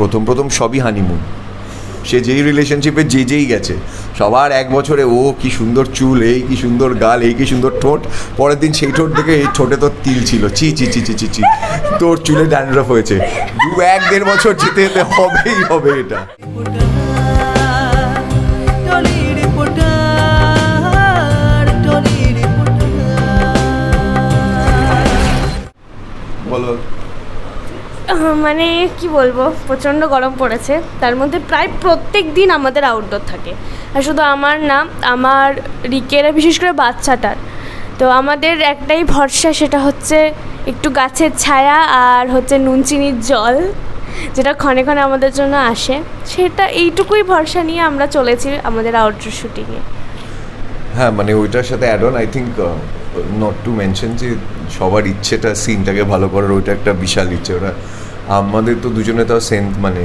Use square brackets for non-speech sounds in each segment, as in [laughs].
প্রথম প্রথম সবই হানিমুন সে যেই রিলেশনশিপে যে যেই গেছে, সবার এক বছরে, ও কি সুন্দর চুল, এই কি সুন্দর গাল, এই কি সুন্দর ঠোঁট, পরের দিন সেই ঠোঁট থেকে এই ঠোঁটে তোর তিল ছিল চি চি চি চি চি চি তোর চুলে ড্যান্ড্রফ হয়েছে। দু এক দেড় বছর যেতে যেতে হবেই হবে এটা। মানে কি বলব, প্রচণ্ড গরম পড়েছে। তার মধ্যে প্রায় প্রত্যেক দিন আমাদের আউটডোর থাকে। আর শুধু আমার না, আমার রিকের, বিশেষ করে বাচ্চাটার। তো আমাদের একটাই ভরসা, সেটা হচ্ছে একটু গাছের ছায়া আর হচ্ছে নুন চিনির জল, যেটা ক্ষণে ক্ষণে আমাদের জন্য আসে। সেটা এইটুকুই ভরসা নিয়ে আমরা চলেছি আমাদের আউটডোর শুটিংয়ে হ্যাঁ মানে ওইটার সাথে add on I think not to mention যে সবার ইচ্ছেটা সিনটাকে ভালো করার, ওইটা একটা বিশাল ইচ্ছে। ওরা আমাদের তো দুজনে তো সেন মানে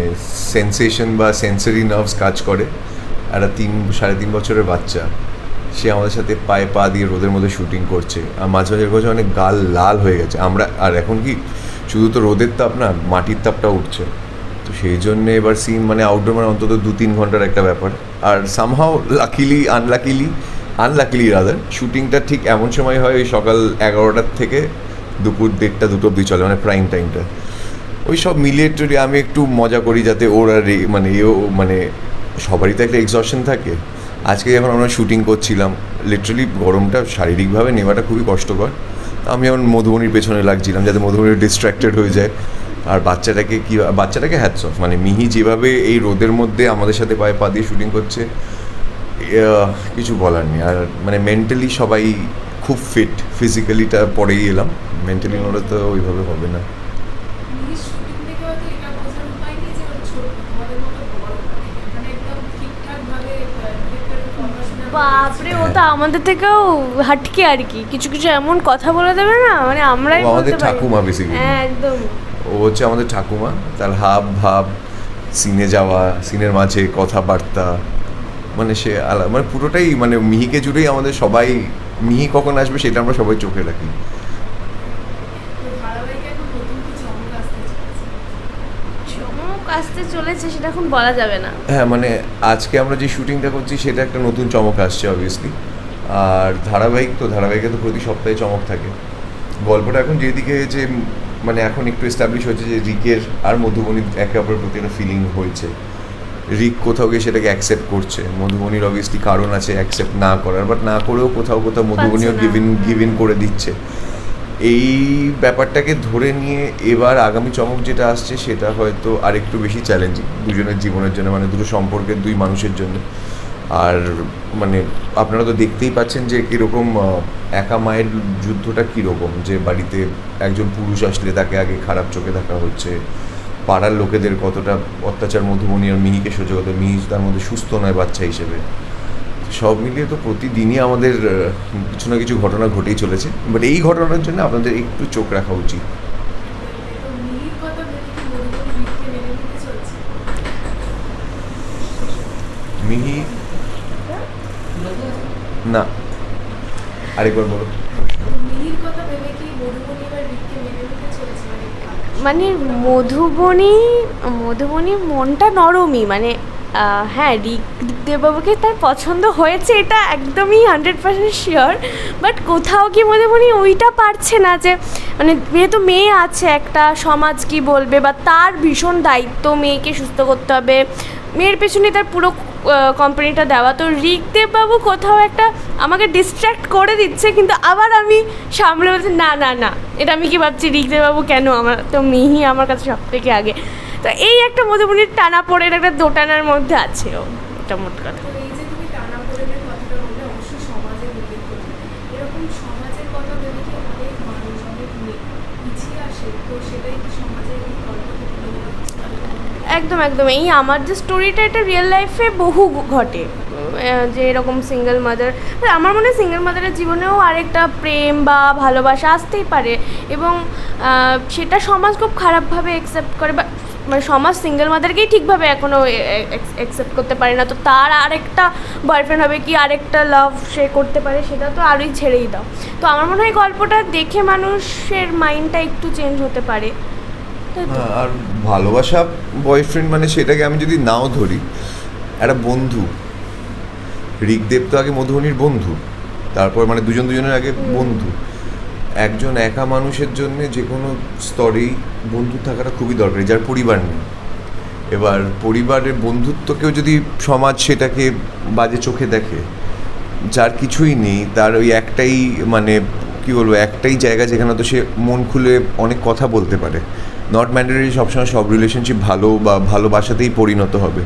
সেন্সেশন বা সেন্সারি নার্ভস কাজ করে। একটা তিন, সাড়ে তিন বছরের বাচ্চা। সে আমাদের সাথে পায়ে পা দিয়ে রোদের মধ্যে শুটিং করছে। আর মাঝে মাঝে করছে অনেক গাল লাল হয়ে গেছে। আমরা, আর এখন কি, শুধু তো রোদের তাপ না, মাটির তাপটা উঠছে। তো সেই জন্য এবার সিন মানে আউটডোর মানে অন্তত দু তিন ঘণ্টার একটা ব্যাপার। আর somehow luckily unluckily unluckily rather শুটিংটা ঠিক এমন সময় হয়, ওই সকাল এগারোটার থেকে দুপুর দেড়টা, দুটো অব্দি চলে মানে প্রাইম টাইমটা ওই সব মিলিয়ে টুলিয়ে আমি একটু মজা করি যাতে ওরা মানে এও মানে সবারই তো একটা এক্সশন থাকে। আজকে যখন আমরা শুটিং করছিলাম লিটারালি গরমটা শারীরিকভাবে নেওয়াটা খুবই কষ্টকর। আমি যেমন মধুবনির পেছনে লাগছিলাম যাতে মধুবনি ডিস্ট্র্যাক্টেড হয়ে যায়। আর বাচ্চাটাকে কী, বাচ্চাটাকে হ্যাটস অফ মানে মিহি যেভাবে এই রোদের মধ্যে আমাদের সাথে পায়ে পা দিয়ে শুটিং করছে কিছু বলার নেই। আর মানে মেন্টালি সবাই খুব ফিট ফিজিক্যালিটা পরেই এলাম। মেন্টালি ওরা তো ওইভাবে হবে না মিহির শুটিং থেকে হয়তো এটা বোঝার উপায় নেই যে ওর ছোট তোমাদের মতো বড় মানে একদম ঠিকঠাকভাবে ডিরেক্টরের কথা শুনে বাপরে ও তো আমাদের থেকেও হাটকে আর কি। কিছু কিছু এমন কথা বলে দেবে না মানে আমরাই আমাদের ঠাকুমা। হ্যাঁ একদম। ও হচ্ছে আমাদের ঠাকুমা তার হাব ভাব সিনে যাওয়া সিনের মাঝে কথাবার্তা মানে সে আলা মানে পুরোটাই মানে মিহিকে জুড়েই আমাদের সবাই মিহি কখন আসবে সেটা আমরা সবাই চোখে রাখি তো ধারাবাহিকে এখন নতুন কি চমক আসতে চলেছে চমক চলেছে সেটা এখন বলা যাবে না। হ্যাঁ মানে আজকে আমরা যে শুটিংটা করছি সেটা একটা নতুন চমক আসছে অবভিয়াসলি আর ধারাবাহিক তো ধারাবাহিকে তো প্রতি সপ্তাহে চমক থাকে। গল্পটা এখন যেদিকে যে মানে এখন একটু এস্টাবলিশ হয়েছে যে রিকের আর মধুবনির একে অপরের প্রতি একটা ফিলিং হয়েছে। রিক কোথাও গিয়ে সেটাকে অ্যাকসেপ্ট করছে। মধুবনির অবভিয়াসলি কারণ আছে অ্যাকসেপ্ট না করার বাট না করেও কোথাও কোথাও মধুবনিও পারছে না। গিভ ইন গিভ ইন করে দিচ্ছে। এই ব্যাপারটাকে ধরে নিয়ে এবার আগামী চমক যেটা আসছে সেটা হয়তো আর একটু বেশি চ্যালেঞ্জিং দুজনের জীবনের জন্য মানে দুটো সম্পর্কের দুই মানুষের জন্য। আর মানে আপনারা তো দেখতেই পাচ্ছেন যে কীরকম একা মায়ের যুদ্ধটা কীরকম, যে বাড়িতে একজন পুরুষ আসলে তাকে আগে খারাপ চোখে দেখা হচ্ছে, পাড়ার লোকেদের কতটা অত্যাচার মধুমণি আর মিহিকে সহ্য করতে মিহি তার মধ্যে সুস্থ নয় বাচ্চা হিসেবে। সব মিলিয়ে তো প্রতিদিনই আমাদের কিছু না কিছু ঘটনা ঘটেই চলেছে। বাট এই ঘটনার জন্য আপনাদের একটু চোখ রাখা উচিত। মিহি? না। আরেকবার বলো। মেনে মধুবনী মধুবনী মনটা নরমই মানে হ্যাঁ রিক দেববাবুকে তার পছন্দ হয়েছে, এটা একদমই হান্ড্রেড পার্সেন্ট শিওর বাট কোথাও কি মনে মনে ওইটা পারছে না যে মানে যেহেতু মেয়ে আছে একটা, সমাজ কি বলবে বা তার ভীষণ দায়িত্ব মেয়েকে সুস্থ করতে হবে, মেয়ের পেছনে তার পুরো কোম্পানিটা দেওয়া, তো দেববাবু কোথাও একটা আমাকে ডিস্ট্র্যাক্ট করে দিচ্ছে, কিন্তু আবার আমি সামলে বলছি, না না না, এটা আমি কি ভাবছি দেববাবু কেন আমার, তো মিহি আমার কাছে সব থেকে আগে। তো এই একটা মধুবনির টানা পড়ে একটা দোটানার মধ্যে আছে ও এটা মোট কথা? একদম একদম। এই আমার যে স্টোরিটা এটা রিয়েল লাইফে বহু ঘটে। যে এরকম সিঙ্গেল মাদার আমার মনে হয় সিঙ্গেল মাদারের জীবনেও আরেকটা প্রেম বা ভালোবাসা আসতেই পারে। এবং সেটা সমাজ খুব খারাপভাবে অ্যাকসেপ্ট করে বা মানে সমাজ সিঙ্গেল মাদারকেই ঠিকভাবে এখনও অ্যাকসেপ্ট করতে পারে না। তো তার আরেকটা বয়ফ্রেন্ড হবে কি আরেকটা লাভ সে করতে পারে সেটা তো আরোই ছেড়েই দাও। তো আমার মনে হয় গল্পটা দেখে মানুষের মাইন্ডটা একটু চেঞ্জ হতে পারে? হ্যাঁ, আর ভালোবাসা বয়ফ্রেন্ড মানে সেটাকে আমি যদি নাও ধরি একটা বন্ধু। ঋগদেব তো আগে মধুবনির বন্ধু তারপর মানে দুজন দুজনের আগে বন্ধু। একজন একা মানুষের জন্য যে কোনো স্তরেই বন্ধু থাকাটা খুবই দরকারি, যার পরিবার নেই। এবার পরিবারের বন্ধুত্বকেও যদি সমাজ সেটাকে বাজে চোখে দেখে, যার কিছুই নেই, তার ওই একটাই মানে কি বলব, একটাই জায়গা যেখানে তো সে মন খুলে অনেক কথা বলতে পারে। নট ম্যান্ডেটারি সবসময় সব রিলেশনশিপ ভালো বা ভালোবাসাতেই পরিণত হবে।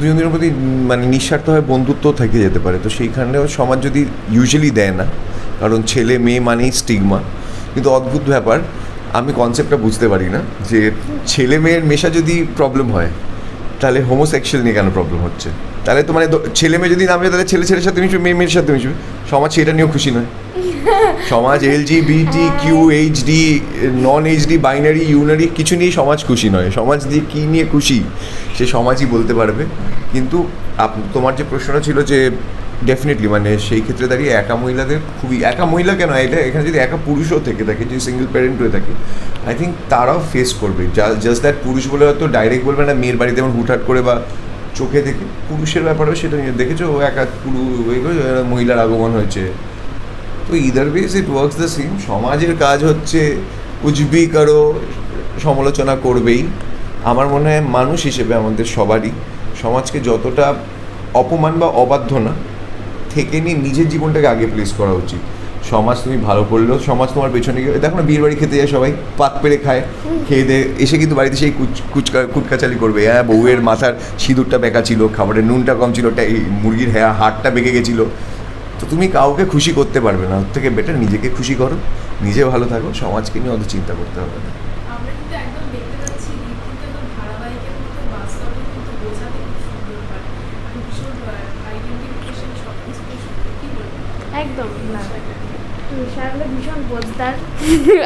দুজনের প্রতি মানে নিঃস্বার্থভাবে বন্ধুত্ব থেকে যেতে পারে। তো সেইখানেও সমাজ যদি ইউজুয়ালি দেয় না কারণ ছেলে মেয়ে মানেই স্টিগমা কিন্তু অদ্ভুত ব্যাপার আমি কনসেপ্টটা বুঝতে পারি না যে ছেলে মেয়ের মেশা যদি প্রবলেম হয় তাহলে হোমোসেক্সুয়াল নিয়ে কেন প্রবলেম হচ্ছে? তাহলে তো মানে ছেলে মেয়ে যদি নামে তাহলে ছেলে ছেলের সাথে মিশবে মেয়ে মেয়ের সাথে মিশবে। সমাজ সেটা নিয়েও খুশি নয়। [laughs] সমাজ L G BT Q H D non H D binary unary কিছু নিয়ে সমাজ খুশি নয়। সমাজ দিয়ে কী নিয়ে খুশি সে সমাজই বলতে পারবে। কিন্তু আপ- তোমার যে প্রশ্নটা ছিল যে ডেফিনেটলি মানে সেই ক্ষেত্রে দাঁড়িয়ে একা মহিলাদের খুবই, একা মহিলা কেন? এটা এখানে যদি একা পুরুষও থেকে থাকে, যদি সিঙ্গেল প্যারেন্ট হয়ে থাকে আই থিঙ্ক তারাও ফেস করবে। জাস্ট দ্যাট পুরুষ বলে হয়তো ডাইরেক্ট বলবে না, মেয়ের বাড়িতে যেমন হুটহাট করে বা চোখে দেখে। পুরুষের ব্যাপারেও সেটা নিয়ে দেখেছ, ও একা পুরু মহিলার আগমন হয়েছে। তো either base it works the same সমাজের কাজ হচ্ছে কুচবি কারও, সমালোচনা করবেই। আমার মনে হয় মানুষ হিসেবে আমাদের সবারই, সমাজকে যতটা অপমান বা অবাধ্য না থেকে নিয়ে নিজের জীবনটাকে আগে প্লেস করা উচিত। সমাজ তুমি ভালো করলেও সমাজ তোমার পেছনে গিয়ে দেখো না, বিয়ের বাড়ি খেতে যায় সবাই পাত পেরে খায়, খেয়ে দে এসে কিন্তু বাড়িতে সেই কুচ কুচকা কুটকাচালি করবে। হ্যাঁ বউয়ের মাথার সিঁদুরটা বেঁকা ছিল, খাবারের নুনটা কম ছিল মুরগির হ্যাঁ হাড়টা বেঁকে গেছিল। তো তুমি কাউকে খুশি করতে পারবে না। ওর থেকে বেটার নিজেকে খুশি করো, নিজে ভালো থাকো, সমাজকে নিয়ে অত চিন্তা করতে হবে না আমরা কিন্তু একদম দেখতে পাচ্ছি ঋক কিন্তু একদম ধারাবাহিকের মতো বাস্তবে কিন্তু বোঝাতে খুব সুন্দর পারে আমি ভীষণ আইডেন্টিফিকেশন সব কিছু খুব সুন্দর কী বলব একদম না। বিশালটা ভীষণ বোঝদার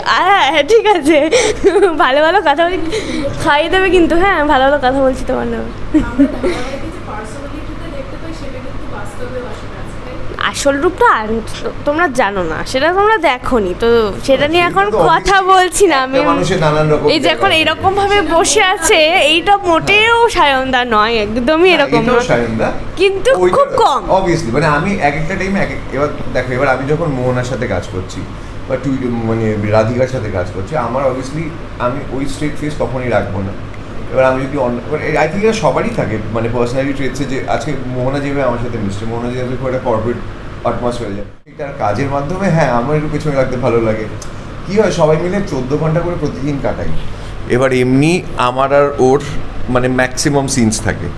হ্যাঁ ঠিক আছে। ভালো ভালো কথা বলি খাইয়ে দেবে কিন্তু হ্যাঁ ভালো ভালো কথা বলছি তোমার নামে আমরা ধারাবাহিকে যে পার্সোনালিটিটা দেখতে পাই সেটা কিন্তু বাস্তবেও আসলে আছে তাই না? আসল রূপটা আর- তোমরা জানো না সেটা তোমরা দেখোনি তো সেটা নিয়ে এখন কথা বলছি না আমি এই যে এখন এরকম ভাবে বসে আছে এইটা মোটেও সায়নদা নয় একদমই এরকম কিন্তু খুব কম। অবভিয়াসলি মানে আমি এক একটা টাইমে এক এক- এবার দেখো এবার আমি যখন মোহনার সাথে কাজ করছি বা টুই মানে রাধিকার সাথে কাজ করছি আমার অবভিয়াসলি আমি ওই স্ট্রেট ফেস কখনই রাখব না। এবার আমি যদি অন্য আই থিঙ্ক এটা সবারই থাকে মানে পার্সোনালি ট্রেটসে যে আজকে মোহনা যেভাবে আমার সাথে মিশছে মোহনা যেভাবে খুব একটা কর্পোরেট অ্যাটমসফিয়ার যায় তার কাজের মাধ্যমে হ্যাঁ আমার একটু পেছনে রাখতে ভালো লাগে। কি হয় সবাই মিলে চোদ্দ ঘণ্টা করে প্রতিদিন কাটাই। এবার এমনি আমার আর ওর মানে ম্যাক্সিমাম সিনস থাকে।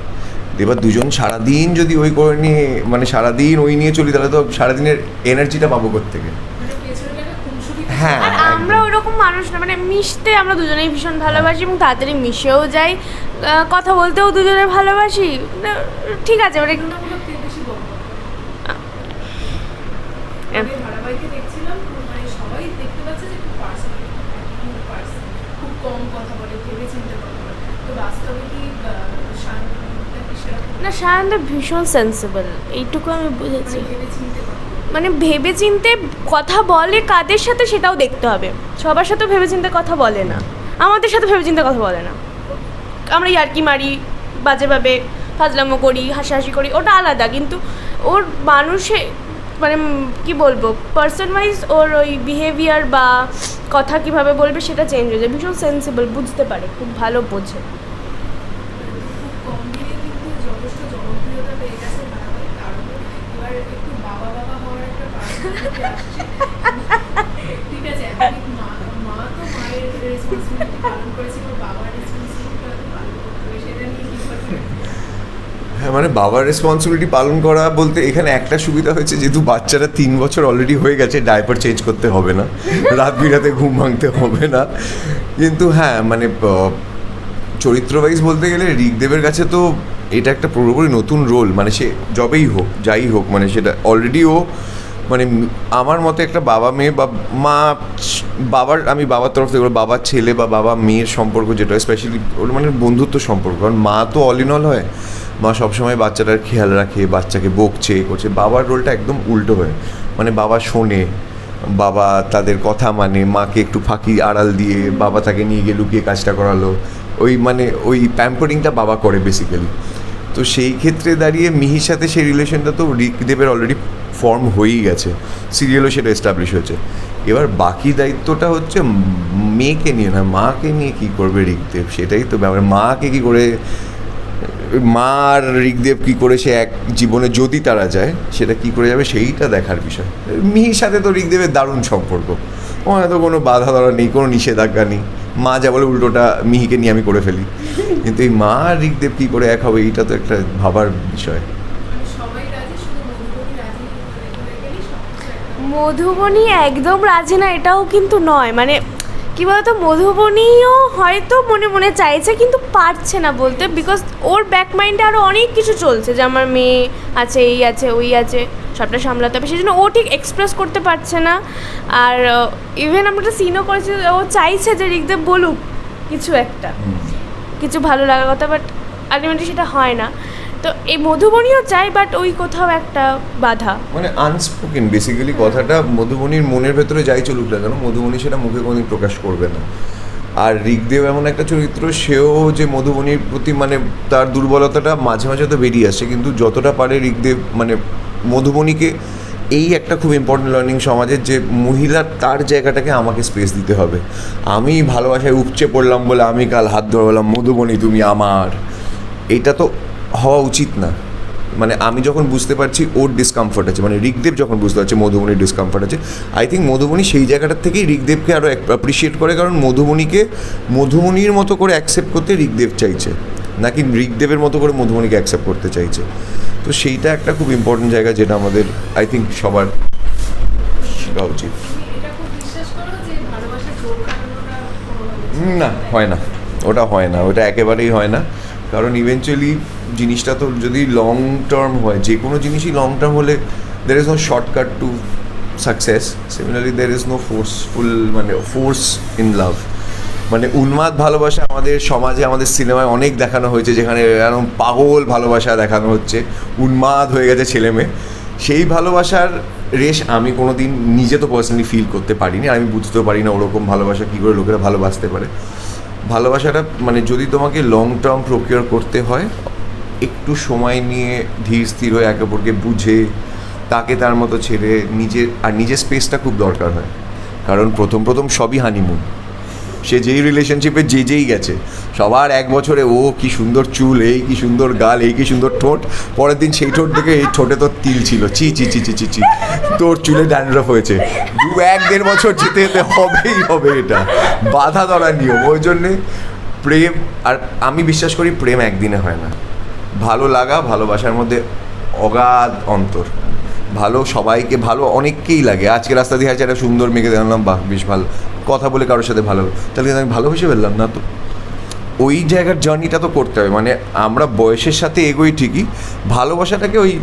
এবার দুজন সারাদিন যদি ওই করে নিয়ে মানে সারাদিন ওই নিয়ে চলি তাহলে তো সারাদিনের এনার্জিটা পাবো থেকে মানে হ্যাঁ আমরা ওরকম মানুষ না মানে মিশতে আমরা দুজনেই ভীষণ ভালোবাসি এবং তাড়াতাড়ি মিশেও যাই। কথা বলতেও দুজনে ভালোবাসি। ঠিক আছে মানে তুলনামূলক থেকে বেশি বড় ধারাবাহিকে দেখছিলাম মানে সবাই দেখতে পাচ্ছে যে খুব পার্সোনাল খুব খুব কম কথা বলে ভেবে চিন্তে কথা বলে। তো বাস্তবে কি না সায়নদা ভীষণ সেন্সিবল এইটুকু আমি বুঝেছি। মানে ভেবে কথা বলে? মানে চিনতে কথা বলে কাদের সাথে সেটাও দেখতে হবে। সবার সাথে ভেবে চিনতে কথা বলে না। আমাদের সাথে ভেবে চিনতে কথা বলে না। আমরা ইয়ার্কি মারি বাজেভাবে ফাজলামো করি হাসাহাসি করি ওটা আলাদা। কিন্তু ওর মানুষে মানে কি বলব পার্সন ওয়াইজ ওর ওই বিহেভিয়ার বা কথা কীভাবে বলবে সেটা চেঞ্জ হয়ে যায়। ভীষণ সেন্সিবল বুঝতে পারে খুব ভালো বোঝে। [laughs] [laughs] ঠিক আছে মা তো মায়ের রেসপন্সিবিলিটি পালন করেছে এবার বাবার রেসপন্সিবিলিটি পালন করতে হবে সেটা নিয়ে কি ভাববে হ্যাঁ মানে বাবার রেসপন্সিবিলিটি পালন করা বলতে এখানে একটা সুবিধা হয়েছে, যেহেতু বাচ্চারা তিন বছর অলরেডি হয়ে গেছে ডাইপার চেঞ্জ করতে হবে না, রাত বিরাতে ঘুম ভাঙতে হবে না। কিন্তু হ্যাঁ মানে চরিত্র ওয়াইজ বলতে গেলে ঋগদেবের কাছে তো এটা একটা পুরোপুরি নতুন রোল মানে সে যবেই হোক, যাই হোক মানে সেটা অলরেডি ও মানে আমার মতে একটা বাবা মেয়ে বা মা, বাবার, আমি বাবার তরফ থেকে বাবার ছেলে বা বাবা মেয়ের সম্পর্ক যেটা স্পেশালি ওর মানে বন্ধুত্ব সম্পর্ক। কারণ মা তো অল ইন অল হয়। মা সবসময় বাচ্চাটার খেয়াল রাখে, বাচ্চাকে বকছে করছে। বাবার রোলটা একদম উল্টো হয়। মানে বাবা শোনে, বাবা তাদের কথা মানে মাকে একটু ফাঁকি আড়াল দিয়ে বাবা তাকে নিয়ে গিয়ে লুকিয়ে কাজটা করালো। ওই মানে ওই প্যাম্পারিংটা বাবা করে বেসিক্যালি তো সেই ক্ষেত্রে দাঁড়িয়ে মিহির সাথে সেই রিলেশনটা তো ঋকদেবের অলরেডি ফর্ম হয়েই গেছে। সিরিয়ালও সেটা এস্টাবলিশ হয়েছে। এবার বাকি দায়িত্বটা হচ্ছে মেয়েকে নিয়ে না, মাকে নিয়ে কী করবে ঋকদেব সেটাই তো ব্যাপার। মাকে কী করে, মা আর ঋকদেব কী করে সে এক জীবনে যদি তারা যায়, সেটা কী করে যাবে? সেইটা দেখার বিষয়। মিহির সাথে তো ঋকদেবের দারুণ সম্পর্ক। ওখানে তো কোনো বাধা ধরা নেই, কোনো নিষেধাজ্ঞা নেই। মা যা বলে উল্টোটা মিহিকে নিয়ে আমি করে ফেলি। কিন্তু এই মা আর ঋকদেব কী করে এক হবে, এইটা তো একটা ভাবার বিষয় মানে সবাই রাজি শুধু মধুবনী রাজি মানে হয়ে গেলেই সব কিছু একদম মধুবনী একদম রাজি না এটাও কিন্তু নয়। মানে কি বলতো মধুবনীও হয়তো মনে মনে চাইছে কিন্তু পারছে না বলতে বিকজ ওর ব্যাক মাইন্ডে আরও অনেক কিছু চলছে যে আমার মেয়ে আছে এই আছে ওই আছে সবটা সামলাতে হবে সেই জন্য ও ঠিক এক্সপ্রেস করতে পারছে না। আর ইভেন আমরা একটা সিনও করেছি ও চাইছে যে রিকদেব বলুক কিছু একটা। কিছু ভালো লাগার কথা বাট আলটিমেটলি সেটা হয় না। তো এই মধুবনীও চাই বাট ওই কোথাও একটা বাধা। মানে আনস্পোকেন বেসিক্যালি কথাটা মধুবনির মনের ভেতরে যাই চলুক না কেন, মধুবনি সেটা মুখে কোনোদিন প্রকাশ করবে না। আর ঋগদেব এমন একটা চরিত্র, সেও যে মধুবনির প্রতি মানে তার দুর্বলতাটা মাঝে মাঝে তো বেরিয়ে আসে কিন্তু যতটা পারে ঋগদেব মানে মধুবনীকে এই একটা খুব ইম্পর্টেন্ট লার্নিং সমাজের যে মহিলার তার জায়গাটাকে আমাকে স্পেস দিতে হবে। আমি ভালোবাসায় উপচে পড়লাম বলে আমি কাল হাত ধরে বললাম মধুবনী তুমি আমার। এটা তো হওয়া উচিত না। মানে আমি যখন বুঝতে পারছি, ওর ডিসকমফর্ট আছে। মানে ঋগদেব যখন বুঝতে পারছে, মধুবনির ডিসকমফর্ট আছে আই থিঙ্ক মধুবনী সেই জায়গাটার থেকেই ঋগদেবকে আরও অ্যাপ্রিসিয়েট করে। কারণ মধুবনীকে মধুবনির মতো করে অ্যাকসেপ্ট করতে ঋগদেব চাইছে। নাকি ঋগদেবের মতো করে মধুবনীকে অ্যাকসেপ্ট করতে চাইছে। তো সেইটা একটা খুব ইম্পর্টেন্ট জায়গা যেটা আমাদের আই থিঙ্ক সবার শেখা উচিত। না, হয় না। ওটা হয় না। ওটা একেবারেই হয় না। কারণ ইভেনচুয়ালি জিনিসটা তো যদি লং টার্ম হয়, যে কোনো জিনিসই লং টার্ম হলে there is no shortcut to success similarly there is no forceful মানে ফোর্স ইন লাভ মানে উন্মাদ ভালোবাসা আমাদের সমাজে, আমাদের সিনেমায় অনেক দেখানো হয়েছে, যেখানে এরকম পাগল ভালোবাসা দেখানো হচ্ছে। উন্মাদ হয়ে গেছে ছেলে মেয়ে। সেই ভালোবাসার রেশ আমি কোনো দিন নিজে তো পার্সোনালি ফিল করতে পারিনি আমি বুঝতেও পারি না ওরকম ভালোবাসা কী করে লোকেরা ভালোবাসতে পারে। ভালোবাসাটা মানে যদি তোমাকে লং টার্ম প্রকিওর করতে হয় একটু সময় নিয়ে ধীর স্থির হয়ে একে অপরকে বুঝে, তাকে তার মতো ছেড়ে নিজের, আর নিজের স্পেসটা খুব দরকার হয়। কারণ প্রথম প্রথম সবই হানিমুন সে যেই রিলেশনশিপে যে যেই গেছে, সবার এক বছরে, ও, কি সুন্দর চুল, এই কি সুন্দর গাল, এই কি সুন্দর ঠোঁট। পরের দিন সেই ঠোঁট দেখে, এই ঠোঁটে তোর তিল ছিল। চি চি চি চি চি চি তোর চুলে ড্যান্ড্রফ হয়েছে। দু এক দেড় বছর যেতে যেতে হবেই, হবে এটা। বাধা ধরার নিয়ম। ওই জন্যে প্রেম, আর আমি বিশ্বাস করি প্রেম একদিনে হয় না। ভালো লাগা, ভালোবাসার মধ্যে অগাধ অন্তর। ভালো সবাইকে, ভালো অনেককেই লাগে। আজকে রাস্তা দিয়ে আছে একটা সুন্দর মেয়েকে দেখলাম, বাহ, বেশ ভালো। কথা বলে কারোর সাথে ভালো। তাহলে কিন্তু আমি ভালোবেসে ফেললাম? না তো। ওই জায়গার জার্নিটা তো করতে হবে। মানে আমরা বয়সের সাথে এগোই ঠিকই। ভালোবাসাটাকে ওই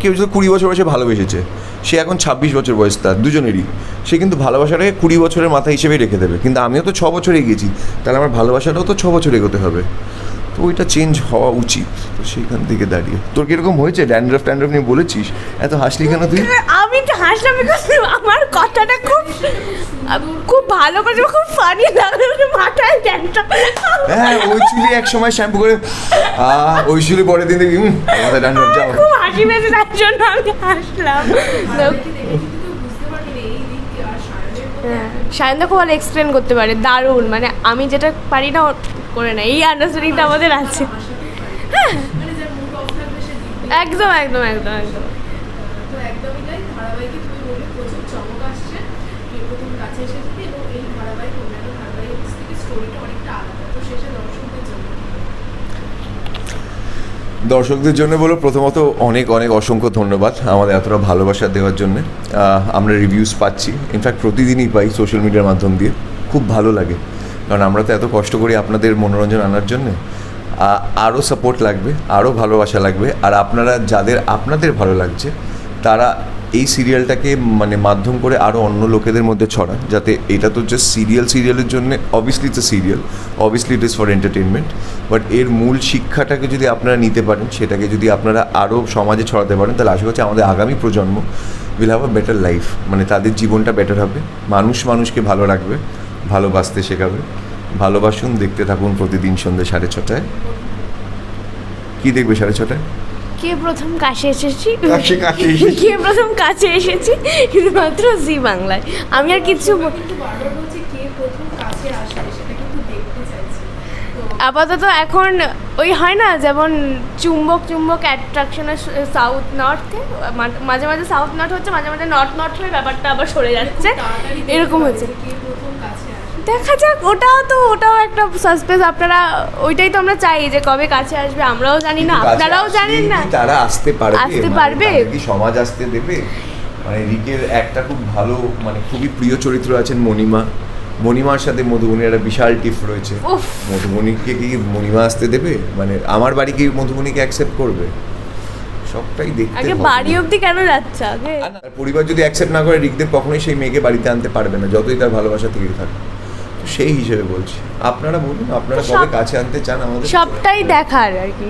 কেউ যদি কুড়ি বছর বয়সে ভালোবেসেছে, সে এখন ছাব্বিশ বছর বয়স তার, দুজনেরই। সে কিন্তু ভালোবাসাটাকে কুড়ি বছরের মাথা হিসেবেই রেখে দেবে। কিন্তু আমিও তো ছ বছর এগিয়েছি। তাহলে আমার ভালোবাসাটাও তো ছ বছর এগোতে হবে। তো ওইটা চেঞ্জ হওয়া উচিত। তো সেইখান থেকে দাঁড়িয়ে। তোর কীরকম হয়েছে? ড্যান্ড্রফ ট্যান্ড্রফ নিয়ে বলেছিস? এত হাসলি কেন তুই? আমি তো হাসলাম বিকজ আমার কথাটা খুব খুব ভালো করে খুব ফানি লাগল মাথায় ট্যাংটা হ্যাঁ ওই চুলি এক সময় শ্যাম্পু করে ওই চুলি পরের দিন দেখি আমাদের ড্যান্ড্রফ যাও। খুব হাসি পেয়েছে তার জন্য আমি হাসলাম। হ্যাঁ, সায়ন্দা খুব ভালো এক্সপ্লেন করতে পারে দারুণ। মানে আমি যেটা পারি না করে না এই আন্ডারস্ট্যান্ডিংটা আমাদের আছে। দিব্যি একদম একদম একদম একদম। দর্শকদের জন্য বলো প্রথমত অনেক অনেক অসংখ্য ধন্যবাদ আমাদের এতটা ভালোবাসা দেওয়ার জন্য। আমরা রিভিউস পাচ্ছি। ইনফ্যাক্ট প্রতিদিনই পাই সোশ্যাল মিডিয়ার মাধ্যম দিয়ে। খুব ভালো লাগে। কারণ আমরা তো এত কষ্ট করি আপনাদের মনোরঞ্জন আনার জন্য। আরও সাপোর্ট লাগবে আরও ভালোবাসা লাগবে, আর আপনারা যাদের আপনাদের ভালো লাগছে, তারা এই সিরিয়ালটাকে মানে মাধ্যম করে আরও অন্য লোকেদের মধ্যে ছড়ান, যাতে এটা তো জাস্ট সিরিয়াল সিরিয়ালের জন্য obviously it's serial obviously it is for entertainment but এর মূল শিক্ষাটাকে যদি আপনারা নিতে পারেন, সেটাকে যদি আপনারা আরও সমাজে ছড়াতে পারেন, তাহলে আশা করছি আমাদের আগামী প্রজন্ম will have a better life মানে তাদের জীবনটা বেটার হবে, মানুষ মানুষকে ভালো রাখবে। ভালোবাসতে শেখাবে। ভালোবাসুন দেখতে থাকুন প্রতিদিন সন্ধ্যে সাড়ে ছটায়। কি দেখবে সাড়ে ছটায়? কে প্রথম কাছে এসেছি? কাছে কাছে এসেছি। কে প্রথম কাছে এসেছি? শুধুমাত্র জি বাংলায়। আমি আর কিছু বল- কিন্তু বারবার বলছে কে প্রথম কাছে আসবে সেটা কিন্তু দেখতে চাইছি তো আপাতত এখন ওই হয় না যেমন চুম্বক চুম্বক অ্যাট্রাকশনের সাউথ নর্থে মাঝে মাঝে সাউথ নর্থ হচ্ছে মাঝে মাঝে নর্থ নর্থ হয়ে ব্যাপারটা আবার সরে যাচ্ছে। এরকম হচ্ছে যে কে প্রথম কাছে আসবে দেখা যাক ওটাও তো ওটাও একটা সাসপেন্স আপনারা ওইটাই তো আমরা চাই যে কবে কাছে আসবে আমরাও জানি না আপনারাও জানেন না। তারা আসতে পারবে আসতে মানে পারবে? কি সমাজ আসতে দেবে? মানে রিকের একটা খুব ভালো মানে খুবই প্রিয় চরিত্র আছেন মণিমা। মণিমার সাথে মধুবনির একটা বিশাল টিফ রয়েছে। মধুবনীকে কি মণিমা আসতে দেবে? মানে আমার বাড়ি কি মধুবনীকে অ্যাকসেপ্ট করবে? সবটাই দেখতে আগে বাড়ি অবধি কেন যাচ্ছে আগে? পরিবার যদি অ্যাকসেপ্ট না করে রিকদেব কখনোই সেই মেয়েকে বাড়িতে আনতে পারবে না যতই তার ভালোবাসা থেকে থাকে সেই হিসেবে বলছি। আপনারা বলুন আপনারা কবে কাছে আনতে চান আমাদের? সবটাই দেখার আর কি।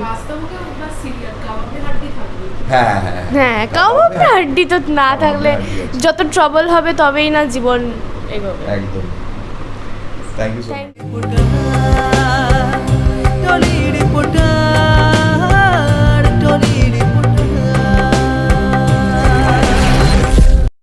থাকবে হ্যাঁ হ্যাঁ হ্যাঁ। হ্যাঁ কাবাবে হাড্ডি তো না থাকলে যত ট্রাবল হবে তবেই না জীবন এগোবে। একদম। Thank you so much